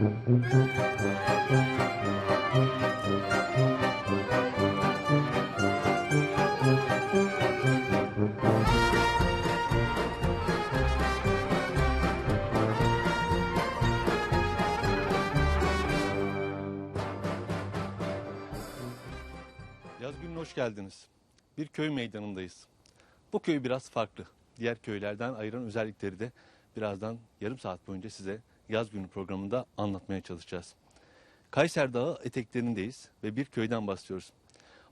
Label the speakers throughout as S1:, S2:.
S1: Yaz gününe hoş geldiniz. Bir köy meydanındayız. Bu köy biraz farklı. Diğer köylerden ayıran özellikleri de birazdan yarım saat boyunca size yaz günü programında anlatmaya çalışacağız. Kayser Dağı eteklerindeyiz ve bir köyden bahsediyoruz.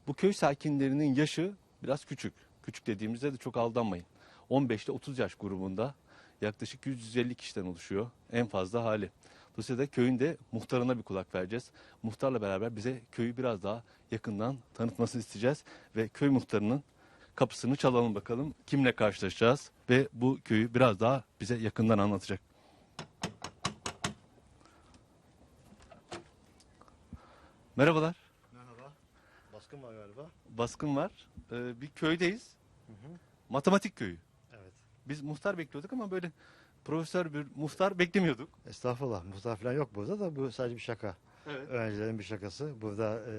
S1: Bu köy sakinlerinin yaşı biraz küçük. Küçük dediğimizde de çok aldanmayın. 15 ile 30 yaş grubunda yaklaşık 150 kişiden oluşuyor en fazla hali. Dolayısıyla köyün de muhtarına bir kulak vereceğiz. Muhtarla beraber bize köyü biraz daha yakından tanıtmasını isteyeceğiz. Ve köy muhtarının kapısını çalalım bakalım kimle karşılaşacağız ve bu köyü biraz daha bize yakından anlatacak. Merhabalar.
S2: Merhaba. Baskın var galiba.
S1: Baskın var. Ee, bir köydeyiz. Matematik köyü.
S2: Evet.
S1: Biz muhtar bekliyorduk ama böyle profesör bir muhtar beklemiyorduk.
S2: Estağfurullah. Muhtar falan yok burada da bu sadece bir şaka.
S1: Evet.
S2: Öğrencilerin bir şakası. Burada e,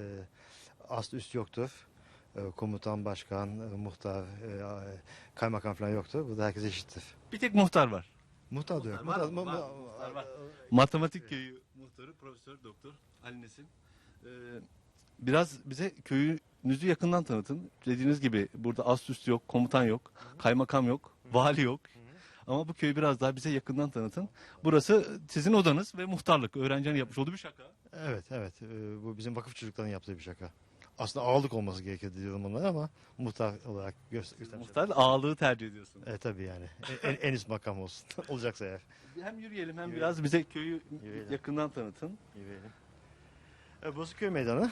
S2: aslı üst yoktur. E, komutan, başkan, e, muhtar, e, kaymakam falan yoktur. Burada herkes eşittir.
S1: Bir tek muhtar var.
S2: Muhtar
S1: var
S2: mu-
S1: muhtar var. Matematik köyü muhtarı Profesör Doktor Ali Nesin. Ee, biraz bize köyünüzü yakından tanıtın. Dediğiniz gibi burada as üst yok, komutan yok, kaymakam yok, vali yok. Ama bu köyü biraz daha bize yakından tanıtın. Burası sizin odanız ve muhtarlık. Öğrencilerin yapmış olduğu bir şaka.
S2: Evet, evet. E, bu bizim vakıf çocuklarının yaptığı bir şaka. Aslında ağırlık olması gerekir diyorum onlara ama muhtar olarak göster göstermiş.
S1: Muhtar ağalığı tercih ediyorsun.
S2: E tabii yani. En, en üst makam olsun. Olacaksa eğer.
S1: Hem yürüyelim hem biraz bize köyü
S2: Yürüyelim.
S1: yakından tanıtın.
S2: Yürüyelim. E, burası köy meydanı.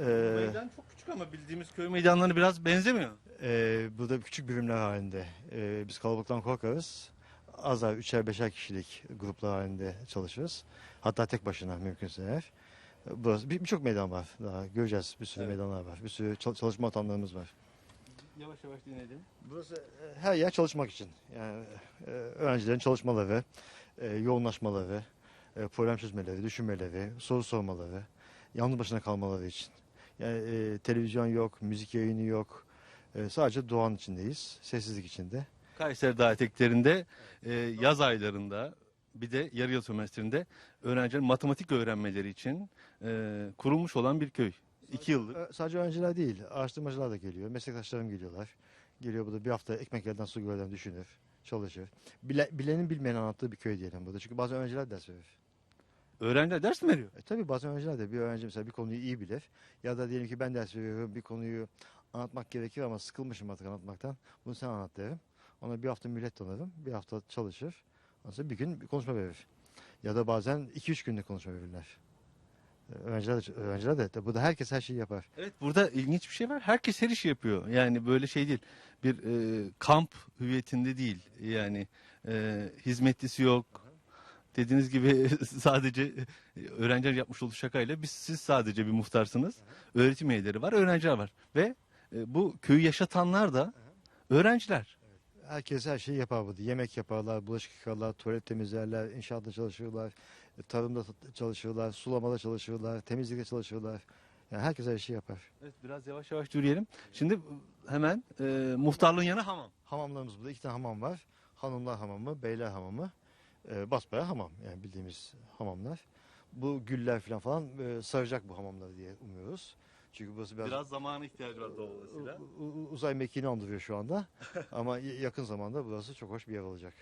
S2: E,
S1: Meydan çok küçük ama bildiğimiz köy meydanlarına biraz benzemiyor.
S2: Ee, burada küçük birimler halinde. Ee, biz kalabalıktan korkarız. Azar, üçer, beşer kişilik gruplar halinde çalışırız. Hatta tek başına mümkünse eğer. Ee, Burası bir- birçok meydan var daha. Göreceğiz bir sürü
S1: Evet.
S2: meydanlar var. Bir sürü çal- çalışma ortamlarımız var.
S1: Yavaş yavaş dinleyelim.
S2: Burası e, her yer çalışmak için. Yani e, öğrencilerin çalışmaları, e, yoğunlaşmaları, e, problem çözmeleri, düşünmeleri, soru sormaları, yalnız başına kalmaları için. Yani e, televizyon yok, müzik yayını yok. E, sadece doğanın içindeyiz, sessizlik içinde.
S1: Kayseri Dağ eteklerinde e, yaz aylarında bir de yarı yıl sömestrinde öğrencilerin matematik öğrenmeleri için e, kurulmuş olan bir köy. İki yıllık.
S2: Ö- Sadece öğrenciler değil, araştırmacılar da geliyor, meslektaşlarım geliyorlar. Geliyor burada bir hafta ekmek yerden su gölden düşünür, çalışır. Bile, bilenin bilmeyen anlattığı bir köy diyelim burada. Çünkü bazı öğrenciler ders verir.
S1: Öğrenciler ders mi veriyor?
S2: E, tabii bazen öğrenciler de bir öğrenci mesela bir konuyu iyi bilir. Ya da diyelim ki ben ders veriyorum bir konuyu anlatmak gerekir ama sıkılmışım artık anlatmaktan. Bunu sen anlat derim. Ona bir hafta mühlet tanırım. Bir hafta çalışır. Sonra bir gün bir konuşma verir. Ya da bazen iki üç günde konuşma verirler. E, Öğrenciler de, öğrenciler de, de burada herkes her şeyi yapar.
S1: Evet burada ilginç bir şey var. Herkes her işi yapıyor. Yani böyle şey değil. Bir e, kamp hüviyetinde değil. Yani e, hizmetlisi yok. Dediğiniz gibi sadece e, öğrenciler yapmış olduğu şakayla biz siz sadece bir muhtarsınız. Öğretim üyeleri var, öğrenciler var. Ve e, bu köyü yaşatanlar da öğrenciler.
S2: Herkes her şeyi yapar burada. Yemek yaparlar, bulaşık yıkarlar, tuvalet temizlerler, inşaatta çalışırlar, e, tarımda çalışırlar, sulamada çalışırlar, temizlikte çalışırlar. Yani herkes her şeyi yapar.
S1: Evet biraz yavaş yavaş yürüyelim. Şimdi hemen e, muhtarlığın yanı hamam.
S2: Hamamlarımız burada iki tane hamam var. Hanımlar hamamı, beyler hamamı. E, basbayağı hamam yani bildiğimiz hamamlar. Bu güller falan falan e, saracak bu hamamları diye umuyoruz. Çünkü burası biraz,
S1: Biraz zamana ihtiyacı var dolayısıyla.
S2: u- u- uzay mekiğini andırıyor şu anda. Ama yakın zamanda burası çok hoş bir yer olacak.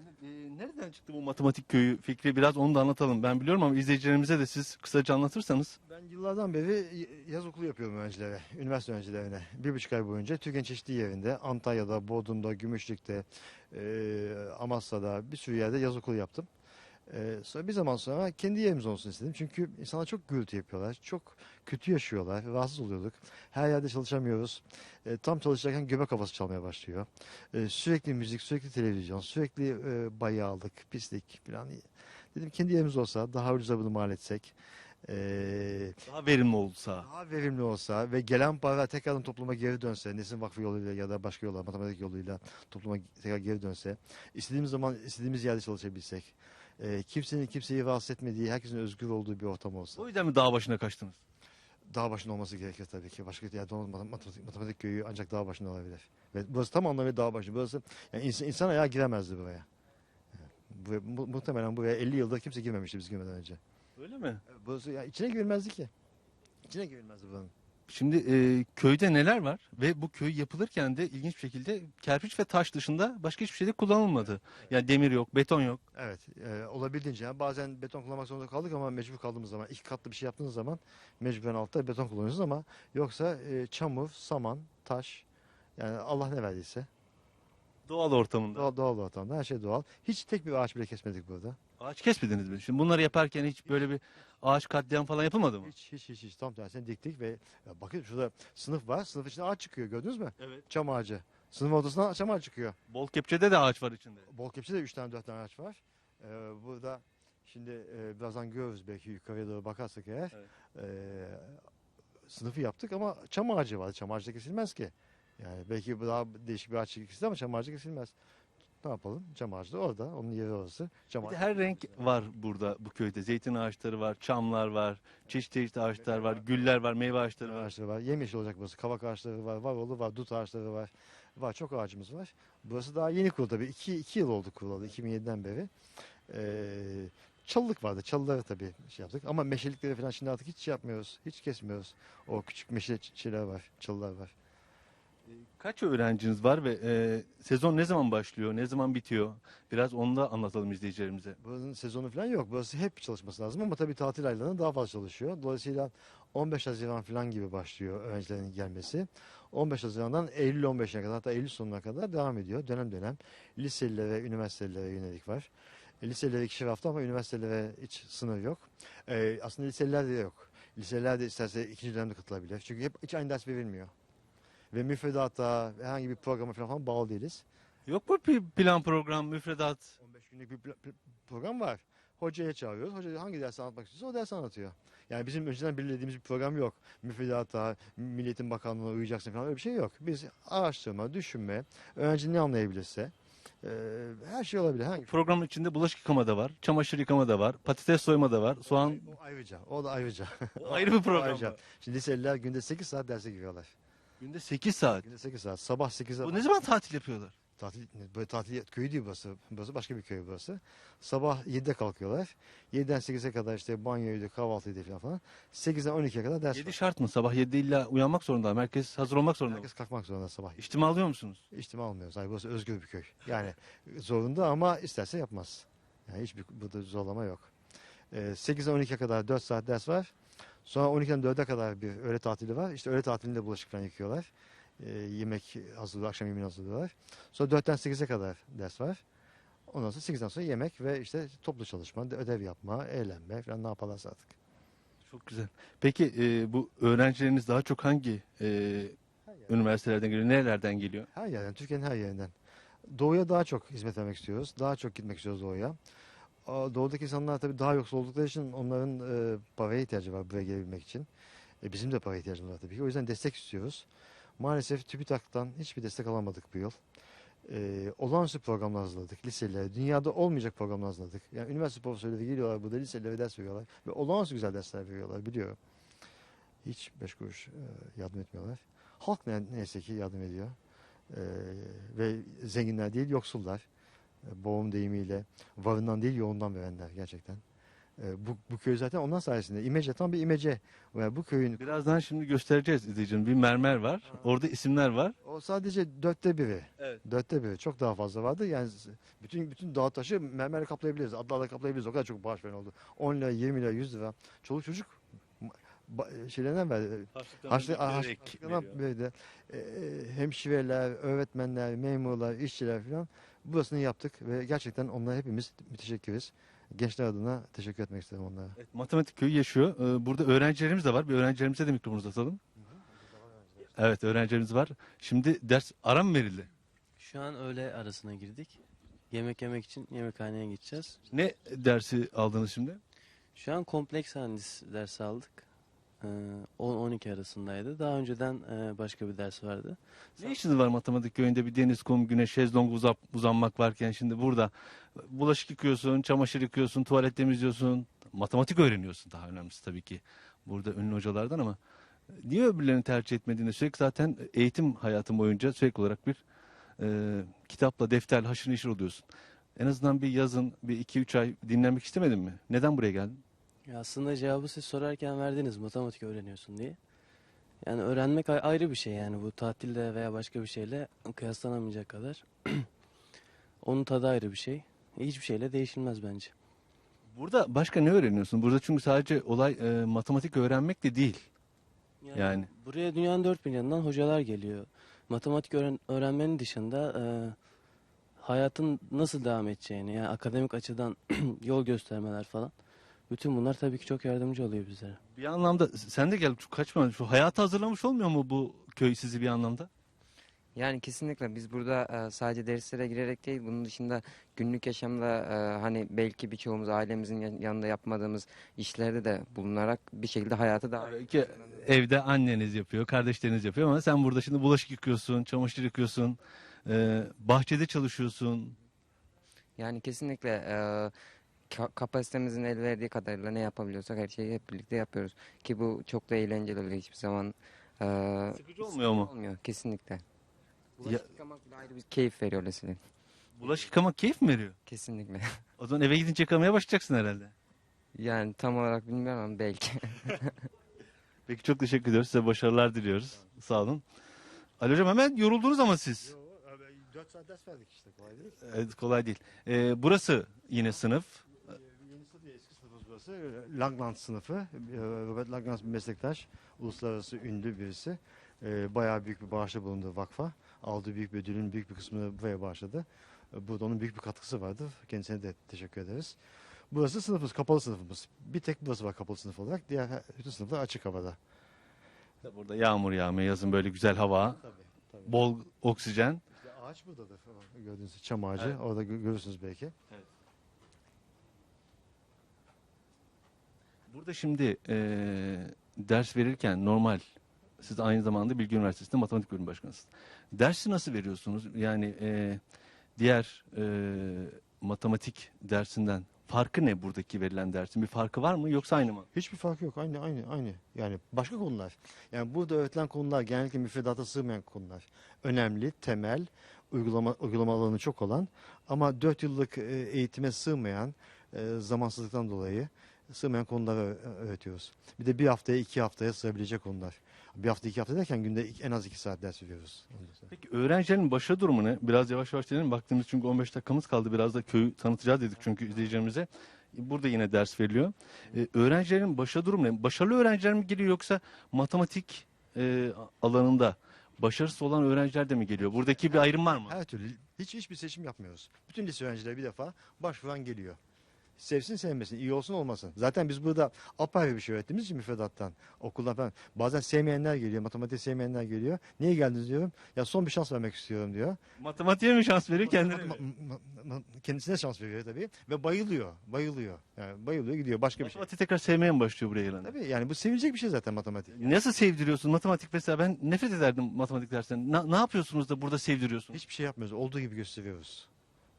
S1: Şimdi e, nereden çıktı bu matematik köyü fikri? Biraz onu da anlatalım. Ben biliyorum ama izleyicilerimize de siz kısaca anlatırsanız.
S2: Ben yıllardan beri yaz okulu yapıyorum öğrencilere, üniversite öğrencilerine. Bir buçuk ay boyunca Türkiye'nin çeşitli yerinde, Antalya'da, Bodrum'da, Gümüşlük'te, e, Amasya'da bir sürü yerde yaz okulu yaptım. E, sonra bir zaman sonra kendi yerimiz olsun istedim. Çünkü insanlar çok gürültü yapıyorlar, çok kötü yaşıyorlar, rahatsız oluyorduk. Her yerde çalışamıyoruz. E, tam çalışırken göbek havası çalmaya başlıyor. E, sürekli müzik, sürekli televizyon, sürekli e, bayağılık, pislik falan. Dedim kendi yerimiz olsa daha ucuza bunu mal etsek. E,
S1: Daha verimli olsa.
S2: daha verimli olsa ve gelen para tekrardan topluma geri dönse, Nesin Vakfı yoluyla ya da başka yolla, matematik yoluyla topluma tekrar geri dönse, istediğimiz zaman istediğimiz yerde çalışabilsek, e, kimsenin kimseyi rahatsız etmediği, herkesin özgür olduğu bir ortam olsa.
S1: O yüzden mi dağ başına kaçtınız?
S2: Dağ başında olması gerekir tabii ki. Başka yerde olmaz. Matematik, matematik köyü ancak dağ başında olabilir. Ve burası tam anlamıyla dağ başı. Burası yani insan, insan ayağı giremezdi buraya. Bu, mu- muhtemelen buraya 50 yıldır kimse girmemişti biz girmeden önce.
S1: Öyle mi?
S2: Burası ya içine girilmezdi ki. İçine girilmezdi buranın.
S1: Şimdi e, köyde neler var ve bu köy yapılırken de ilginç bir şekilde kerpiç ve taş dışında başka hiçbir şey de kullanılmadı. Yani demir yok, beton yok.
S2: Evet, e, olabildiğince yani bazen beton kullanmak zorunda kaldık ama mecbur kaldığımız zaman iki katlı bir şey yaptığınız zaman mecburen altta beton kullanıyorsunuz ama yoksa e, çamur, saman, taş yani Allah ne verdiyse
S1: Doğal ortamında.
S2: doğal, doğal ortamda her şey doğal. Hiç tek bir ağaç bile kesmedik burada.
S1: Ağaç kesmediniz mi? Şimdi bunları yaparken hiç böyle bir ağaç katliam falan yapılmadı mı?
S2: Hiç hiç hiç, hiç tam tersine diktik ve ya bakın şurada sınıf var. Sınıf içinde ağaç çıkıyor gördünüz mü?
S1: Evet.
S2: Çam ağacı. Sınıf ortasından çam ağacı çıkıyor.
S1: Bol kepçede de ağaç var içinde.
S2: Bol kepçede de 3 tane 4 tane ağaç var. Ee, burada şimdi e, birazdan görürüz belki yukarıya doğru bakarsak eğer.
S1: Evet.
S2: Ee, sınıfı yaptık ama çam ağacı vardı. Çam ağacı da kesilmez ki. Yani belki bu daha değişik bir ağaç kesildi ama çam ağacı kesilmez. Ne yapalım? Çam ağacı da orada. Onun yeri orası.
S1: De
S2: ağacı.
S1: her renk var burada bu köyde. Zeytin ağaçları var, çamlar var, çeşit çeşit ağaçlar var, güller var, meyve ağaçları var.
S2: ağaçları var. Yemyeşil olacak burası. Kavak ağaçları var. Var oğlu var. Dut ağaçları var. Var. Çok ağacımız var. Burası daha yeni kuruldu tabii. 2 iki yıl oldu kurulalı. 2007'den beri. Ee, çalılık vardı. Çalıları tabii şey yaptık. Ama meşelikleri falan şimdi artık hiç şey yapmıyoruz. Hiç kesmiyoruz. O küçük meşe şeyler var. Çalılar var.
S1: Kaç öğrenciniz var ve e, sezon ne zaman başlıyor, ne zaman bitiyor? Biraz onu da anlatalım izleyicilerimize.
S2: Buranın sezonu falan yok. Burası hep çalışması lazım ama tabii tatil aylarında daha fazla çalışıyor. Dolayısıyla 15 Haziran falan gibi başlıyor öğrencilerin gelmesi. 15 Haziran'dan Eylül 15'ine kadar hatta Eylül sonuna kadar devam ediyor. Dönem dönem liselilere, üniversitelere yönelik var. E, liselere ikişer hafta ama üniversitelere hiç sınır yok. E, aslında liselilerde de yok. Liselerde isterse ikinci dönemde katılabilir. Çünkü hep hiç aynı ders verilmiyor. Ve müfredata, herhangi bir programa falan, falan bağlı değiliz.
S1: Yok mu bir plan program, müfredat?
S2: 15 günlük bir pl- program var. Hocaya çağırıyoruz. Hoca hangi dersi anlatmak istiyorsa o dersi anlatıyor. Yani bizim önceden belirlediğimiz bir program yok. Müfredata, Milliyetin Bakanlığı'na uyacaksın falan öyle bir şey yok. Biz araştırma, düşünme, öğrenci ne anlayabilirse e, her şey olabilir. Hangi
S1: Programın içinde bulaşık yıkama da var, çamaşır yıkama da var, patates soyma da var, soğan
S2: O ayrıca. O da ayrıca.
S1: O ayrı bir program.
S2: ayrıca. Şimdi liseliler günde 8 saat derse giriyorlar.
S1: Günde 8 saat.
S2: Günde 8 saat. Sabah 8'e
S1: Bu ne zaman tatil yapıyorlar?
S2: Tatil, böyle tatil köyü değil burası. Burası başka bir köy burası. Sabah 7'de kalkıyorlar. 7'den 8'e kadar işte banyoydu, kahvaltıydı falan falan. 8'den 12'ye kadar ders
S1: 7
S2: var.
S1: şart mı? Sabah 7'de illa uyanmak zorunda. Merkez hazır olmak zorunda.
S2: Herkes kalkmak zorunda sabah.
S1: İçtima alıyor musunuz?
S2: İçtima almıyoruz. Hayır burası özgür bir köy. Yani zorunda ama isterse yapmaz. Yani hiçbir burada zorlama yok. Ee, 8'den 12'ye kadar 4 saat ders var. Sonra 12'den 4'e kadar bir öğle tatili var. İşte öğle tatilinde bulaşık falan yıkıyorlar. Ee, yemek hazırlıyor, akşam yemeğini hazırlıyorlar. Sonra 4'ten 8'e kadar ders var. Ondan sonra 8'den sonra yemek ve işte toplu çalışma, ödev yapma, eğlenme falan ne yaparlarsa artık.
S1: Çok güzel. Peki e, bu öğrencileriniz daha çok hangi e, üniversitelerden geliyor? Nerelerden geliyor?
S2: Her yerden, Türkiye'nin her yerinden. Doğuya daha çok hizmet vermek istiyoruz. Daha çok gitmek istiyoruz doğuya. Doğudaki insanlar tabii daha yoksul oldukları için onların e, paraya ihtiyacı var buraya gelebilmek için. E, bizim de paraya ihtiyacımız var tabii ki. O yüzden destek istiyoruz. Maalesef TÜBİTAK'tan hiçbir destek alamadık bu yıl. E, olağanüstü programlar hazırladık liselere. Dünyada olmayacak programlar hazırladık. Yani üniversite profesörleri geliyorlar burada liselere ders veriyorlar. Ve olağanüstü güzel dersler veriyorlar biliyorum. Hiç beş kuruş e, yardım etmiyorlar. Halk ne, neyse ki yardım ediyor. Ee, ve zenginler değil yoksullar. Ee, boğum deyimiyle varından değil yoğundan verenler gerçekten. Ee, bu, bu köy zaten ondan sayesinde. İmece tam bir imece. Ve bu köyün
S1: Birazdan şimdi göstereceğiz izleyicim. Bir mermer var. Orada isimler var.
S2: o sadece dörtte biri.
S1: Evet.
S2: Dörtte biri. Çok daha fazla vardı. Yani bütün bütün dağ taşı mermerle kaplayabiliriz. Adlarla kaplayabiliriz. O kadar çok bağış veren oldu. 10 lira, 20 lira, 100 lira. Çoluk çocuk şeylerinden verdi. Haçlıklarına böyle e, hemşireler, öğretmenler, memurlar, işçiler falan burasını yaptık ve gerçekten onlara hepimiz müteşekkiriz. Gençler adına teşekkür etmek isterim onlara.
S1: Evet, matematik köyü yaşıyor. Ee, Burada öğrencilerimiz de var. Bir öğrencilerimize de mikrofonu uzatalım. Evet öğrencilerimiz var. Şimdi ders ara mı verildi?
S3: Şu an öğle arasına girdik. Yemek yemek için yemekhaneye gideceğiz.
S1: Ne dersi aldınız şimdi?
S3: Şu an kompleks analiz dersi aldık. Ee, 10-12 arasındaydı. Daha önceden e, başka bir ders vardı.
S1: Ne işiniz var matematik köyünde bir deniz, kum, güneş, şezlong uzap, uzanmak varken şimdi burada bulaşık yıkıyorsun, çamaşır yıkıyorsun, tuvalet temizliyorsun, matematik öğreniyorsun daha önemlisi tabii ki burada ünlü hocalardan ama niye öbürlerini tercih etmediğini sürekli zaten eğitim hayatım boyunca sürekli olarak bir e, kitapla, defterle haşır neşir oluyorsun. En azından bir yazın bir iki üç ay dinlenmek istemedin mi? Neden buraya geldin?
S3: Ya aslında cevabı siz sorarken verdiniz matematik öğreniyorsun diye. Yani öğrenmek a- ayrı bir şey yani bu tatilde veya başka bir şeyle kıyaslanamayacak kadar. Onun tadı ayrı bir şey. Hiçbir şeyle değişilmez bence.
S1: Burada başka ne öğreniyorsun? Burada çünkü sadece olay e, matematik öğrenmek de değil. Yani.
S3: Buraya dünyanın dört bir yanından hocalar geliyor. Matematik öğren- öğrenmenin dışında e, hayatın nasıl devam edeceğini yani akademik açıdan yol göstermeler falan. Bütün bunlar tabii ki çok yardımcı oluyor bizlere.
S1: Bir anlamda sen de gel kaçma şu hayata hazırlamış olmuyor mu bu köy sizi bir anlamda?
S4: Yani kesinlikle biz burada e, sadece derslere girerek değil bunun dışında günlük yaşamda e, hani belki birçoğumuz ailemizin yan- yanında yapmadığımız işlerde de bulunarak bir şekilde hayatı daha
S1: Ki evde anneniz yapıyor, kardeşleriniz yapıyor ama sen burada şimdi bulaşık yıkıyorsun, çamaşır yıkıyorsun, e, bahçede çalışıyorsun.
S4: yani kesinlikle e, ka- kapasitemizin el verdiği kadarıyla ne yapabiliyorsak her şeyi hep birlikte yapıyoruz ki bu çok da eğlenceli oluyor hiçbir zaman e,
S1: Sıkıcı olmuyor mu?
S4: olmuyor kesinlikle.
S1: Ya-
S4: Bulaşık yıkamak bile ayrı bir keyif veriyor öyle söyleyeyim.
S1: Bulaşık yıkamak keyif mi veriyor?
S4: Kesinlikle.
S1: O zaman eve gidince yıkamaya başlayacaksın herhalde.
S4: Yani tam olarak bilmiyorum ama belki.
S1: Peki çok teşekkür ediyoruz. Size başarılar diliyoruz. Sağ olun. Ali Hocam hemen yoruldunuz ama siz.
S2: 4 saat ders verdik işte kolay değil.
S1: Evet, kolay değil. E, burası yine sınıf.
S2: Sınıfımız burası. Langland sınıfı. Ee, Robert Langland bir meslektaş. Uluslararası ünlü birisi. Ee, Bayağı büyük bir bağışta bulundu vakfa. Aldığı büyük bir ödülün büyük bir kısmını buraya bağışladı. Burada onun büyük bir katkısı vardı. Kendisine de teşekkür ederiz. Burası sınıfımız, kapalı sınıfımız. Bir tek burası var kapalı sınıf olarak. Diğer bütün sınıflar açık havada.
S1: Burada yağmur yağmıyor, yazın böyle güzel hava,
S2: Tabii. tabii.
S1: bol oksijen.
S2: İşte ağaç buradadır. Gördüğünüz çam ağacı.
S1: Evet.
S2: Orada gö- görürsünüz belki.
S1: Burada şimdi e, ders verirken normal, siz aynı zamanda Bilgi Üniversitesi'nde matematik bölüm başkanısınız. Dersi nasıl veriyorsunuz? Yani e, diğer e, matematik dersinden farkı ne buradaki verilen dersin? Bir farkı var mı yoksa aynı mı?
S2: Hiçbir fark yok. Aynı aynı aynı. Yani başka konular. Yani burada öğretilen konular genellikle müfredata sığmayan konular. Önemli, temel, uygulama uygulama alanı çok olan ama 4 yıllık eğitime sığmayan zamansızlıktan dolayı sığmayan konuları öğretiyoruz. Bir de bir haftaya iki haftaya sığabilecek konular. Bir hafta iki hafta derken günde en az iki saat ders veriyoruz.
S1: Peki öğrencilerin başa durumu ne? Biraz yavaş yavaş dedim. Baktığımız çünkü 15 dakikamız kaldı. Biraz da köyü tanıtacağız dedik çünkü izleyicilerimize. Burada yine ders veriliyor. Ee, öğrencilerin başa durumu ne? Başarılı öğrenciler mi geliyor yoksa matematik e, alanında başarısız olan öğrenciler de mi geliyor? Buradaki bir ayrım var mı?
S2: Her türlü hiç hiçbir seçim yapmıyoruz. Bütün lise öğrencileri bir defa başvuran geliyor. Sevsin sevmesin, iyi olsun olmasın. Zaten biz burada apayrı bir şey öğrettiğimiz için müfredattan, okuldan falan. Bazen sevmeyenler geliyor, matematik sevmeyenler geliyor. Niye geldiniz diyorum. Ya son bir şans vermek istiyorum diyor.
S1: Matematiğe mi şans veriyor kendine mi?
S2: Kendisine şans veriyor tabii. Ve bayılıyor, bayılıyor. Yani bayılıyor gidiyor başka bir şey.
S1: Matematik tekrar sevmeye mi başlıyor buraya gelen?
S2: Tabii yani bu sevilecek bir şey zaten matematik.
S1: Nasıl sevdiriyorsun? Matematik mesela ben nefret ederdim matematik dersinden. Na- ne yapıyorsunuz da burada sevdiriyorsunuz?
S2: Hiçbir şey yapmıyoruz. Olduğu gibi gösteriyoruz.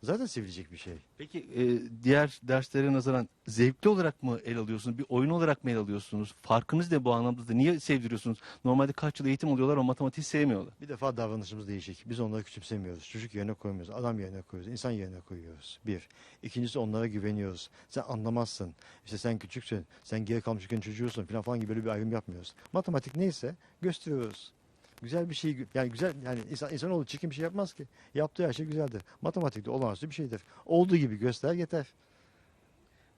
S2: Zaten sevilecek bir şey.
S1: Peki e, diğer derslere nazaran zevkli olarak mı el alıyorsunuz? Bir oyun olarak mı el alıyorsunuz? Farkınız ne bu anlamda da? Niye sevdiriyorsunuz? Normalde kaç yıl eğitim alıyorlar ama matematiği sevmiyorlar.
S2: Bir defa davranışımız değişik. Biz onları küçümsemiyoruz. Çocuk yerine koymuyoruz. Adam yerine koyuyoruz. insan yerine koyuyoruz. Bir. İkincisi onlara güveniyoruz. Sen anlamazsın. İşte sen küçüksün. Sen geri kalmış çocuğusun falan falan gibi böyle bir ayrım yapmıyoruz. Matematik neyse gösteriyoruz. Güzel bir şey yani güzel yani insan insanoğlu çirkin bir şey yapmaz ki. Yaptığı her şey güzeldir. Matematikte olağanüstü bir şeydir. Olduğu gibi göster yeter.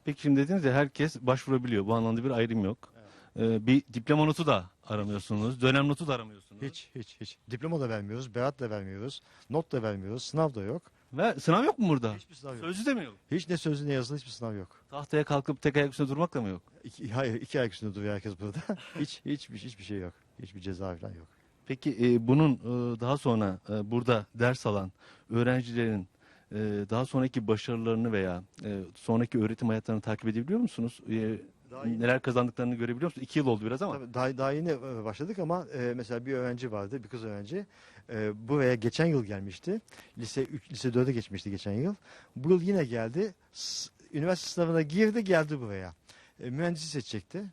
S1: Peki şimdi dediniz ya herkes başvurabiliyor. Bu anlamda bir ayrım yok. E, bir diploma notu da aramıyorsunuz. Dönem notu da aramıyorsunuz.
S2: Hiç hiç hiç. Diploma da vermiyoruz, berat da vermiyoruz, not da vermiyoruz, sınav da yok.
S1: Ve sınav yok mu burada?
S2: Hiçbir sınav yok.
S1: Sözlü de mi yok?
S2: Hiç ne sözlü ne yazılı hiçbir sınav yok.
S1: Tahtaya kalkıp tek ayak üstünde durmak da mı yok?
S2: İki, hayır iki ayak üstünde duruyor herkes burada. hiç hiçbir hiçbir şey yok. Hiçbir ceza falan yok.
S1: Peki e, bunun e, daha sonra e, burada ders alan öğrencilerin e, daha sonraki başarılarını veya e, sonraki öğretim hayatlarını takip edebiliyor musunuz? E,
S2: Daha yeni-
S1: neler kazandıklarını görebiliyor musun? İki yıl oldu biraz ama.
S2: Tabii daha, daha yeni e, başladık ama e, mesela bir öğrenci vardı, bir kız öğrenci. E, buraya geçen yıl gelmişti. Lise 3, lise 4'e geçmişti geçen yıl. Bu yıl yine geldi. S- üniversite sınavına girdi, geldi buraya. E, mühendisi seçecekti.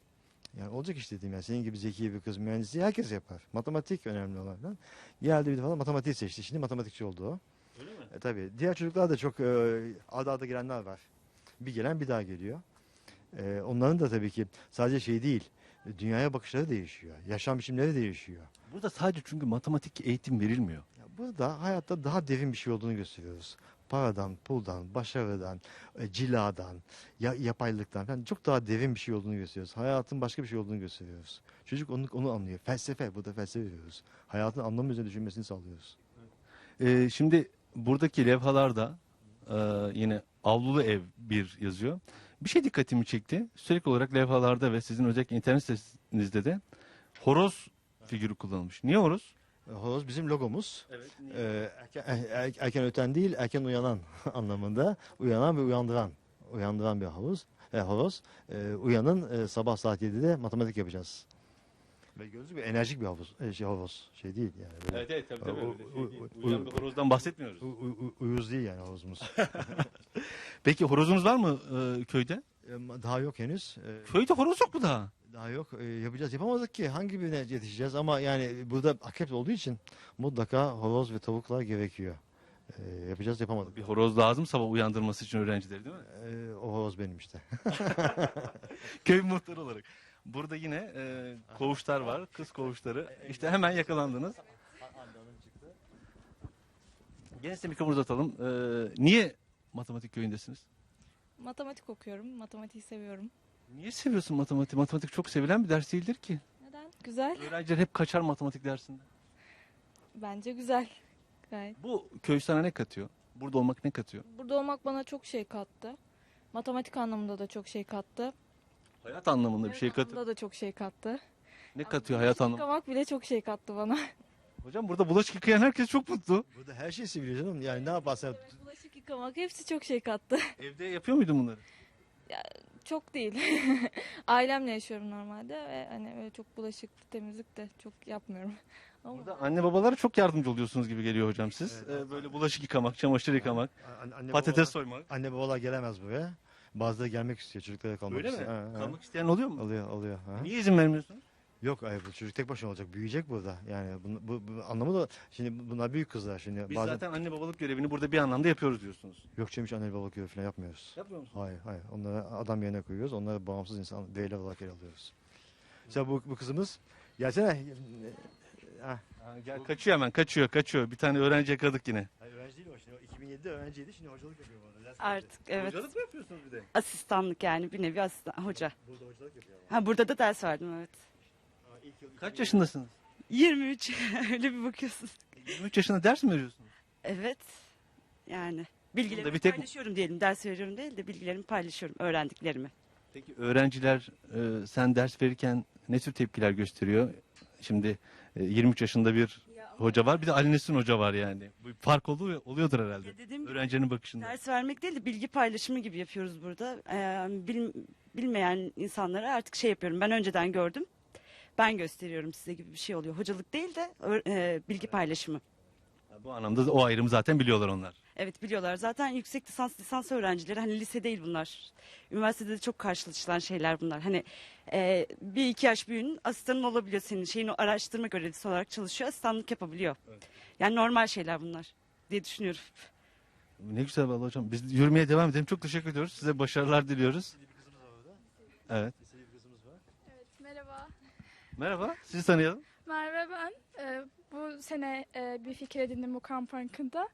S2: Yani olacak iş dedim yani senin gibi zeki bir kız mühendisi herkes yapar. Matematik önemli olan. Geldi bir de falan matematiği seçti. Şimdi matematikçi oldu o.
S1: Öyle mi?
S2: E, tabii. Diğer çocuklar da çok e, arda arda gelenler var. Bir gelen bir daha geliyor. E, onların da tabii ki sadece şey değil. Dünyaya bakışları değişiyor. Yaşam biçimleri değişiyor.
S1: Burada sadece çünkü matematik eğitim verilmiyor.
S2: Ya Burada hayatta daha derin bir şey olduğunu gösteriyoruz. Paradan, puldan, başarıdan, e, ciladan, ya, yapaylıktan falan çok daha derin bir şey olduğunu gösteriyoruz. Hayatın başka bir şey olduğunu gösteriyoruz. Çocuk onu, onu anlıyor. Felsefe, burada felsefe veriyoruz. Hayatın anlamı üzerine düşünmesini sağlıyoruz.
S1: Ee, şimdi buradaki levhalarda e, yine avlulu ev bir yazıyor. Bir şey dikkatimi çekti. Sürekli olarak levhalarda ve sizin özellikle internet sitenizde de horoz figürü kullanılmış. Niye horoz?
S2: Horoz bizim logomuz.
S1: Evet.
S2: Ee, erken, er- erken öten değil, erken uyanan anlamında. Uyanan ve uyandıran. Uyandıran bir havuz. E, horoz. E, uyanın e, sabah saat 7'de matematik yapacağız. Ve gördüğünüz gibi enerjik bir havuz. E, şey, horoz. Şey değil yani. Böyle,
S1: Evet evet tabii tabii. Öyle şey değil. bir horozdan bahsetmiyoruz.
S2: U- u- uyuz değil yani havuzumuz.
S1: Peki horozunuz var mı e, köyde?
S2: E, daha yok henüz. E,
S1: Köyde horoz yok mu daha?
S2: Daha yok. E, yapacağız. Yapamadık ki. Hangi birine yetişeceğiz? Ama yani burada akrep olduğu için mutlaka horoz ve tavuklar gerekiyor. E, yapacağız yapamadık.
S1: Bir horoz lazım sabah uyandırması için öğrencileri değil mi?
S2: E, o horoz benim işte.
S1: Köy muhtarı olarak. Burada yine e, koğuşlar var, kız koğuşları. İşte hemen yakalandınız. Gene size mikrofonu uzatalım. E, niye matematik köyündesiniz?
S5: Matematik okuyorum. Matematiği seviyorum.
S1: Niye seviyorsun matematik? Matematik çok sevilen bir ders değildir ki.
S5: Neden? Güzel.
S1: Öğrenciler hep kaçar matematik dersinde.
S5: Bence güzel. Gayet.
S1: Bu köy sana ne katıyor? Burada olmak ne katıyor?
S5: Burada olmak bana çok şey kattı. Matematik anlamında da çok şey kattı.
S1: Hayat anlamında bir şey katıyor.
S5: anlamında da çok şey kattı.
S1: Ne katıyor hayat anlamında?
S5: Yıkamak bile çok şey kattı bana.
S1: Hocam burada bulaşık yıkayan herkes çok mutlu.
S2: Burada her şey seviyor canım. Yani ne yaparsan
S5: Bulaşık yıkamak hepsi çok şey kattı.
S1: Evde yapıyor muydun bunları?
S5: Çok değil. Ailemle yaşıyorum normalde ve hani öyle çok bulaşık, temizlik de çok yapmıyorum. Ama
S1: Burada anne babalara çok yardımcı oluyorsunuz gibi geliyor hocam siz.
S2: Evet.
S1: Ee, böyle bulaşık yıkamak, çamaşır yıkamak,
S2: Anne, anne
S1: patates
S2: babalar,
S1: soymak.
S2: anne babalar gelemez buraya. Bazıları gelmek istiyor çocuklara kalmak
S1: Öyle mi?
S2: istiyor. Ha, ha.
S1: Kalmak isteyen oluyor mu?
S2: Oluyor oluyor. Ha.
S1: Niye izin vermiyorsun?
S2: Yok ay bu çocuk tek başına olacak. Büyüyecek burada. Yani bu, bu, bu anlamı da şimdi bunlar büyük kızlar şimdi.
S1: Biz
S2: bazen
S1: zaten anne babalık görevini burada bir anlamda yapıyoruz diyorsunuz.
S2: yok canım hiç anne babalık görevi falan yapmıyoruz.
S1: Yapmıyor musun?
S2: Hayır hayır. Onları adam yerine koyuyoruz. Onları bağımsız insan bireyler olarak ele alıyoruz. Mesela bu, bu kızımız gelsene. Ha.
S1: Ha, gel, kaçıyor hemen, kaçıyor, kaçıyor. Bir tane öğrenci yakaladık yine.
S2: Hayır öğrenci değil o şimdi. 2007'de öğrenciydi şimdi hocalık yapıyor bana. Ders
S6: Artık evet.
S1: Hocalık mı yapıyorsunuz bir de?
S6: Asistanlık yani bir nevi asistan hoca.
S2: Burada hocalık yapıyor.
S6: Ha burada da ders verdim evet.
S1: Kaç yaşındasınız?
S6: 23 öyle bir bakıyorsun.
S1: 23 yaşında ders mi veriyorsunuz?
S6: Evet. Yani bilgilerimi
S1: bir tek-
S6: paylaşıyorum diyelim. Ders veriyorum değil de bilgilerimi paylaşıyorum, öğrendiklerimi.
S1: Peki öğrenciler e, sen ders verirken ne tür tepkiler gösteriyor? Şimdi e, 23 yaşında bir hoca var, bir de Ali Nesin hoca var yani. Bu fark oluyor, oluyordur herhalde.
S6: Ya dediğim gibi
S1: Öğrencinin bakışında.
S6: ders vermek değil de bilgi paylaşımı gibi yapıyoruz burada. Ee, bil- bilmeyen insanlara artık şey yapıyorum. Ben önceden gördüm. Ben gösteriyorum size gibi bir şey oluyor. Hocalık değil de e, bilgi paylaşımı.
S1: Bu anlamda da o ayrımı zaten biliyorlar onlar.
S6: Evet biliyorlar. Zaten yüksek lisans lisans öğrencileri hani lise değil bunlar. Üniversitede de çok karşılaşılan şeyler bunlar. Hani e, bir iki yaş büyüğün asistanın olabiliyor senin şeyin o araştırma görevlisi olarak çalışıyor. Asistanlık yapabiliyor. Yani normal şeyler bunlar diye düşünüyorum.
S1: Ne güzel vallahi hocam. Biz yürümeye devam edelim. Çok teşekkür ediyoruz. Size başarılar diliyoruz. Evet.
S2: liseli bir kızımız var.
S7: Evet, merhaba.
S1: Merhaba. Sizi tanıyalım.
S7: Merve ben. Ee, bu sene e, bir fikir edindim bu kamp parkında.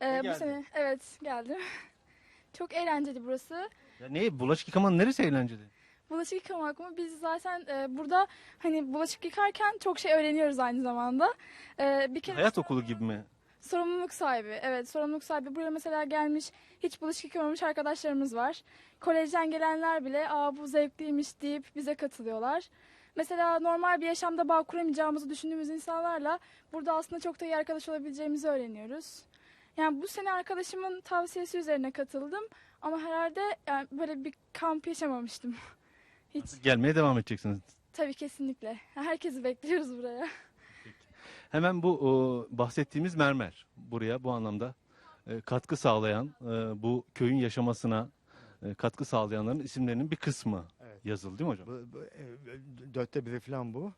S7: Ee,
S1: E,
S7: bu
S1: geldin.
S7: sene evet geldim. Çok eğlenceli burası.
S1: Ya ne bulaşık yıkamanın neresi eğlenceli?
S7: Bulaşık yıkamak mı? Biz zaten e, burada hani bulaşık yıkarken çok şey öğreniyoruz aynı zamanda. Ee, bir kere
S1: Hayat okulu gibi mi?
S7: sorumluluk sahibi. Evet, sorumluluk sahibi. Buraya mesela gelmiş hiç bulaşık yıkamamış arkadaşlarımız var. Kolejden gelenler bile "Aa bu zevkliymiş." deyip bize katılıyorlar. Mesela normal bir yaşamda bağ kuramayacağımızı düşündüğümüz insanlarla burada aslında çok da iyi arkadaş olabileceğimizi öğreniyoruz. Yani bu sene arkadaşımın tavsiyesi üzerine katıldım ama herhalde yani böyle bir kamp yaşamamıştım. Hiç
S1: Gelmeye devam edeceksiniz.
S7: tabii kesinlikle. Herkesi bekliyoruz buraya.
S1: Hemen bu o, bahsettiğimiz mermer buraya bu anlamda e, katkı sağlayan e, bu köyün yaşamasına e, katkı sağlayanların isimlerinin bir kısmı. Yazıldı değil mi hocam?
S2: E, dörtte biri falan bu.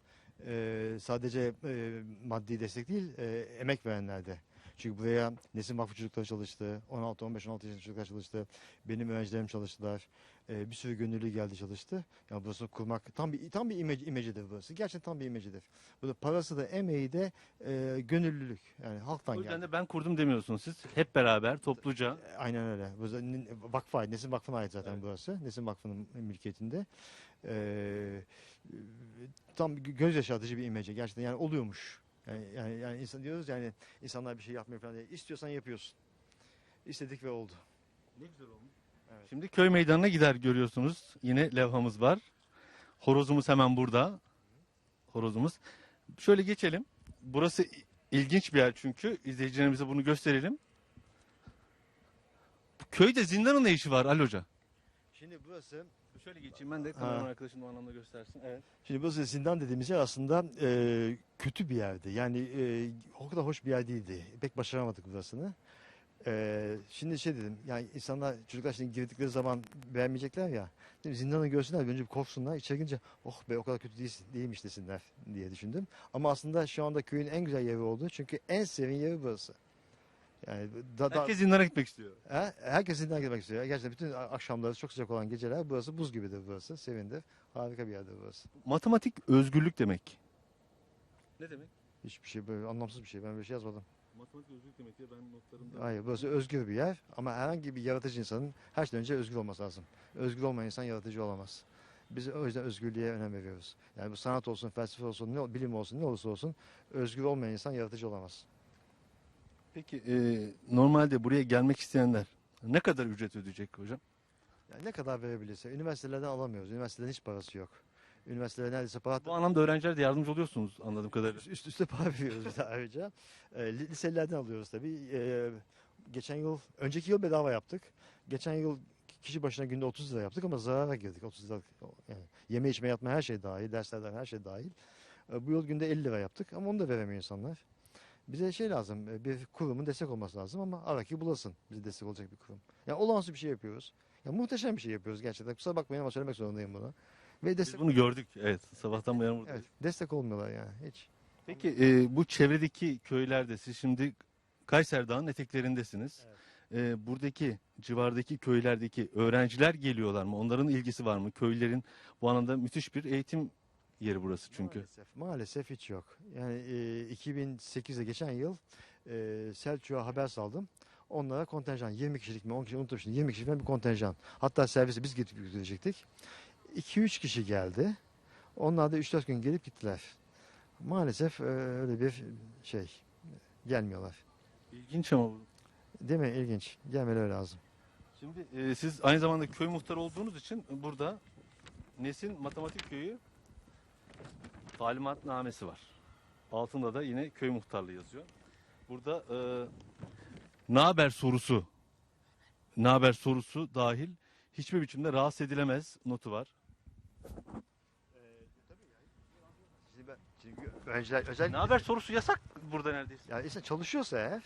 S2: E, sadece e, maddi destek değil, e, emek verenler de. Çünkü buraya Nesin Vakfı çocukları çalıştı. 16, 15, 16 yaşında çocuklar çalıştı. Benim öğrencilerim çalıştılar. E, bir sürü gönüllü geldi çalıştı. Yani burası kurmak tam bir tam bir imece, imecedir burası. Gerçekten tam bir imecedir. Burada parası da emeği de e, gönüllülük. Yani halktan
S1: O yüzden
S2: geldi.
S1: de ben kurdum demiyorsunuz siz. Hep beraber topluca
S2: Aynen öyle. Burası vakfa ait. Nesin Vakfı'na ait zaten burası. Nesin Vakfı'nın mülkiyetinde. Ee, tam göz yaşartıcı bir imece. Gerçekten yani oluyormuş. Yani, yani, yani insan diyoruz yani insanlar bir şey yapmıyor falan diye. İstiyorsan yapıyorsun. İstedik ve oldu.
S1: Ne güzel olmuş.
S2: Evet.
S1: Şimdi köy meydanına gider görüyorsunuz. Yine levhamız var. Horozumuz hemen burada. Horozumuz. Şöyle geçelim. Burası ilginç bir yer çünkü. İzleyicilerimize bunu gösterelim. Bu köyde zindanın ne işi var Ali Hoca?
S2: Şimdi burası
S1: Şöyle geçeyim ben de
S2: kameraman
S1: arkadaşım o anlamda göstersin. Evet.
S2: Şimdi burası zindan dediğimiz yer aslında e, kötü bir yerdi. Yani e, o kadar hoş bir yer değildi. Pek başaramadık burasını. E, şimdi şey dedim yani insanlar çocuklar şimdi girdikleri zaman beğenmeyecekler ya. Dedim, zindanı görsünler önce bir korksunlar. İçeri girince oh be o kadar kötü değil, değilmiş desinler diye düşündüm. Ama aslında şu anda köyün en güzel yeri oldu. Çünkü en sevin yeri burası. Yani da, da,
S1: Herkes zindana gitmek istiyor.
S2: He, herkes zindan girmek istiyor. Gerçekten bütün akşamları çok sıcak olan geceler burası buz gibidir burası. Sevindir. Harika bir yerdir burası.
S1: Matematik özgürlük demek. Ne demek?
S2: Hiçbir şey böyle anlamsız bir şey. Ben böyle şey yazmadım.
S1: Matematik özgürlük demek ya ben notlarımda.
S2: Hayır burası özgür bir yer ama herhangi bir yaratıcı insanın her şeyden önce özgür olması lazım. Özgür olmayan insan yaratıcı olamaz. Biz o yüzden özgürlüğe önem veriyoruz. Yani bu sanat olsun, felsefe olsun, ne, bilim olsun, ne olursa olsun özgür olmayan insan yaratıcı olamaz.
S1: Peki e, normalde buraya gelmek isteyenler ne kadar ücret ödeyecek hocam?
S2: Yani ne kadar verebilirse. Üniversitelerden alamıyoruz. Üniversitelerin hiç parası yok. Üniversitelere neredeyse para...
S1: Bu anlamda öğrencilere de yardımcı oluyorsunuz anladığım kadarıyla.
S2: Üst üste para veriyoruz bir de ayrıca. E, li- liselerden alıyoruz tabii. E, geçen yıl, önceki yıl bedava yaptık. Geçen yıl kişi başına günde 30 lira yaptık ama zarara girdik. 30 lira, yani yeme içme yatma her şey dahil, derslerden her şey dahil. E, bu yıl günde 50 lira yaptık ama onu da veremiyor insanlar. Bize şey lazım, e, bir kurumun destek olması lazım ama ara ki bulasın bize destek olacak bir kurum. Yani olağanüstü bir şey yapıyoruz. Ya muhteşem bir şey yapıyoruz gerçekten. Kusura bakmayın ama söylemek zorundayım bunu. Ve
S1: Biz
S2: destek,
S1: bunu gördük. Evet. Sabahtan yana buradayız.
S2: evet, destek olmuyorlar yani hiç.
S1: Peki e, bu çevredeki köylerde siz şimdi Kayser Dağı'nın eteklerindesiniz. E, buradaki civardaki köylerdeki öğrenciler geliyorlar mı? Onların ilgisi var mı? Köylülerin bu anlamda müthiş bir eğitim yeri burası çünkü.
S2: Maalesef, maalesef hiç yok. Yani e, 2008'de geçen yıl e, Selçuk'a haber saldım. Onlara kontenjan 20 kişilik mi 10 kişi unuttum şimdi 20 kişilik bir kontenjan. Hatta servise biz gidip götürecektik. 2-3 kişi geldi. Onlar da 3-4 gün gelip gittiler. Maalesef e, öyle bir şey gelmiyorlar.
S1: İlginç ama bu.
S2: Değil mi? İlginç. Gelmeleri lazım.
S1: Şimdi e, siz aynı zamanda köy muhtarı olduğunuz için burada Nesin Matematik Köyü talimatnamesi var. Altında da yine köy muhtarlığı yazıyor. Burada e, ne haber sorusu ne haber sorusu dahil hiçbir biçimde rahatsız edilemez notu var.
S2: Şimdi ben, öğrenciler özellikle
S1: Ne haber sorusu yasak burada neredeyse.
S2: Ya insan çalışıyorsa eğer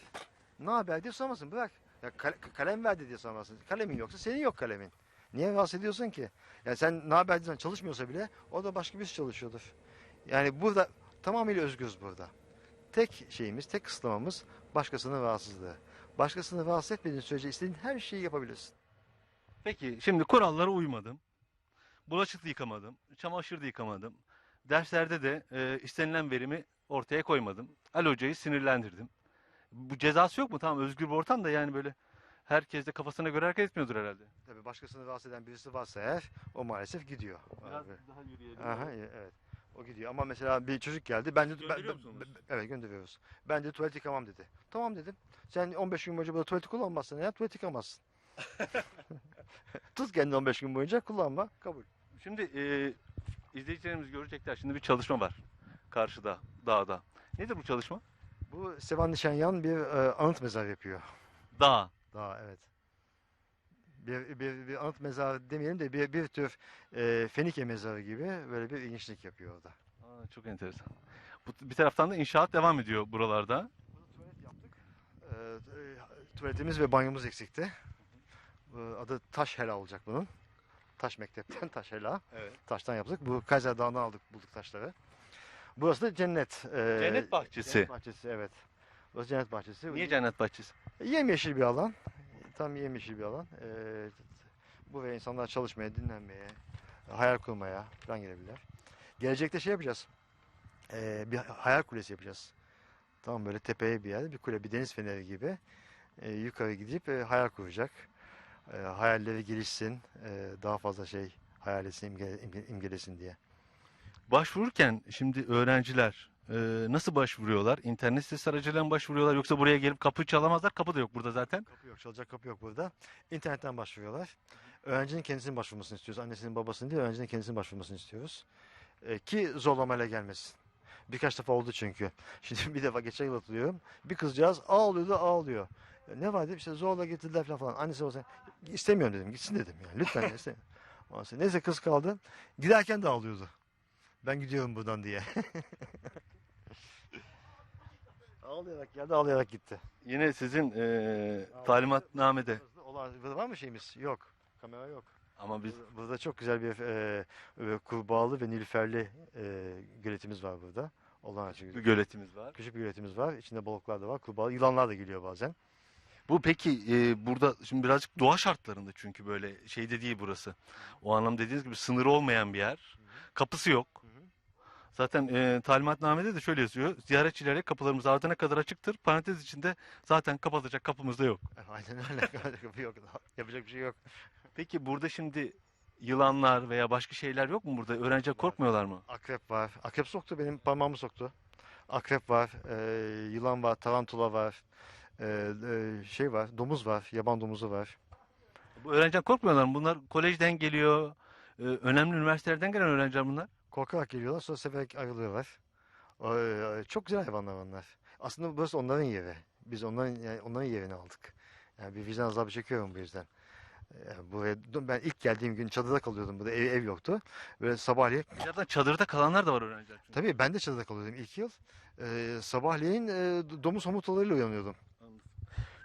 S2: ne haber diye sormasın bırak. Ya kal- kalem verdi diye sormasın. Kalemin yoksa senin yok kalemin. Niye rahatsız ediyorsun ki? Ya sen ne haber diyorsan çalışmıyorsa bile o da başka birisi çalışıyordur. Yani burada tamamıyla özgürüz burada. Tek şeyimiz, tek kısıtlamamız başkasının rahatsızlığı. Başkasını rahatsız etmediğin sürece istediğin her şeyi yapabilirsin.
S1: Peki şimdi kurallara uymadım. Bulaşık da yıkamadım. Çamaşır da yıkamadım. Derslerde de e, istenilen verimi ortaya koymadım. Ali Hoca'yı sinirlendirdim. Bu cezası yok mu? Tamam özgür bir ortam da yani böyle herkes de kafasına göre hareket etmiyordur herhalde.
S2: Tabii başkasını rahatsız eden birisi varsa eğer o maalesef gidiyor. Abi.
S1: daha yürüyelim.
S2: Aha, evet. O gidiyor ama mesela bir çocuk geldi. Ben de ben- ben- evet gönderiyoruz. Ben de tuvalet yıkamam dedi. Tamam dedim. Sen 15 gün boyunca burada tuvaleti kullanmazsan eğer tuvalet yıkamazsın. Tut kendini 15 gün boyunca kullanma. Kabul.
S1: Şimdi e, izleyicilerimiz görecekler. Şimdi bir çalışma var. Karşıda, dağda. Nedir bu çalışma?
S2: Bu Sevan Nişanyan bir e, anıt mezar yapıyor.
S1: Dağ.
S2: Daha evet. Bir, bir, bir anıt mezarı demeyelim de bir, bir tür e, Fenike mezarı gibi böyle bir ilginçlik yapıyor orada.
S1: Aa, çok enteresan. Bu, bir taraftan da inşaat devam ediyor buralarda.
S2: Burada tuvalet yaptık. Ee, e, tuvaletimiz ve banyomuz eksikti. Bu adı Taş Hela olacak bunun. Taş mektepten Taş Hela.
S1: Evet.
S2: Taştan yaptık. Bu Kaiser Dağı'ndan aldık bulduk taşları. Burası da cennet. ee,
S1: Cennet bahçesi.
S2: Cennet bahçesi evet. Burası cennet bahçesi.
S1: Niye cennet bahçesi?
S2: Yemyeşil bir alan. Tam yemyeşil bir alan. Ee, bu ve insanlar çalışmaya, dinlenmeye, hayal kurmaya falan gelebilirler. Gelecekte şey yapacağız. Ee, bir hayal kulesi yapacağız. Tamam böyle tepeye bir yerde bir kule, bir deniz feneri gibi e, yukarı gidip e, hayal kuracak. E, hayalleri gelişsin, e, daha fazla şey hayal etsin, imge- imge- imgelesin diye.
S1: Başvururken şimdi öğrenciler e, nasıl başvuruyorlar? İnternet sitesi aracılığıyla başvuruyorlar yoksa buraya gelip kapı çalamazlar? Kapı da yok burada zaten.
S2: Kapı yok, çalacak kapı yok burada. İnternetten başvuruyorlar. Öğrencinin kendisinin başvurmasını istiyoruz. Annesinin babasının değil, öğrencinin kendisinin başvurmasını istiyoruz. Ee, ki zorlamayla gelmesin. Birkaç defa oldu çünkü. Şimdi bir defa geçen yıl hatırlıyorum. Bir kızcağız ağlıyordu ağlıyor. Ya ne var dedim işte zorla getirdiler falan. falan. Annesi olsa istemiyorum dedim gitsin dedim yani lütfen istemiyorum. Neyse kız kaldı. Giderken de ağlıyordu. Ben gidiyorum buradan diye. ağlayarak geldi ağlayarak gitti.
S1: Yine sizin e, talimatnamede.
S2: Olan, var mı şeyimiz? Yok. Kamera yok.
S1: Ama biz
S2: Burada- Burada çok güzel bir e, e, kurbağalı ve nilüferli e, göletimiz var burada. Olan açık.
S1: bir göletimiz var.
S2: Küçük bir göletimiz var. İçinde balıklar da var. Kurbağalı yılanlar da geliyor bazen.
S1: Bu peki e, burada şimdi birazcık doğa şartlarında çünkü böyle şey de değil burası. O anlam dediğiniz gibi sınırı olmayan bir yer. Kapısı yok. Zaten e, talimatnamede de şöyle yazıyor. Ziyaretçilere kapılarımız ardına kadar açıktır. Parantez içinde zaten kapatacak kapımız da yok.
S2: Aynen öyle. Kapı yok. Yapacak bir şey yok.
S1: Peki burada şimdi yılanlar veya başka şeyler yok mu burada? Öğrenciler korkmuyorlar mı?
S2: Akrep var. Akrep soktu benim parmağımı soktu. Akrep var. e, yılan var. Tarantula var. e, e, şey var. Domuz var. Yaban domuzu var.
S1: Bu öğrenciler korkmuyorlar mı? Bunlar kolejden geliyor. e, önemli üniversitelerden gelen öğrenciler bunlar.
S2: Korkarak geliyorlar sonra severek ayrılıyorlar. Ee, çok güzel hayvanlar onlar. Aslında burası onların yeri. Biz onların yani onların yerini aldık. Yani bir vicdan azabı çekiyorum bu yüzden. Ee, buraya, ben ilk geldiğim gün çadırda kalıyordum. Burada ev, ev yoktu. Böyle sabahleyin,
S1: yerden çadırda kalanlar da var öğrenciler. çünkü.
S2: tabii ben de çadırda kalıyordum ilk yıl. Ee, sabahleyin e, domuz homurtularıyla uyanıyordum.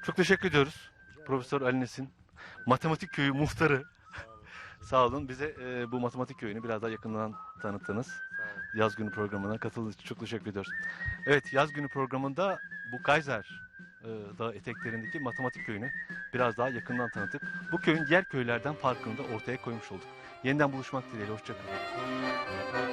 S1: Çok teşekkür ediyoruz. Profesör Ali Nesin. Matematik Köyü muhtarı. Sağ olun. Bize e, bu matematik köyünü biraz daha yakından tanıttınız. Yaz günü programına katıldığınız için çok teşekkür ediyoruz. Evet yaz günü programında bu Kaiser e, Dağı eteklerindeki matematik köyünü biraz daha yakından tanıtıp bu köyün diğer köylerden farkını da ortaya koymuş olduk. Yeniden buluşmak dileğiyle. Hoşçakalın.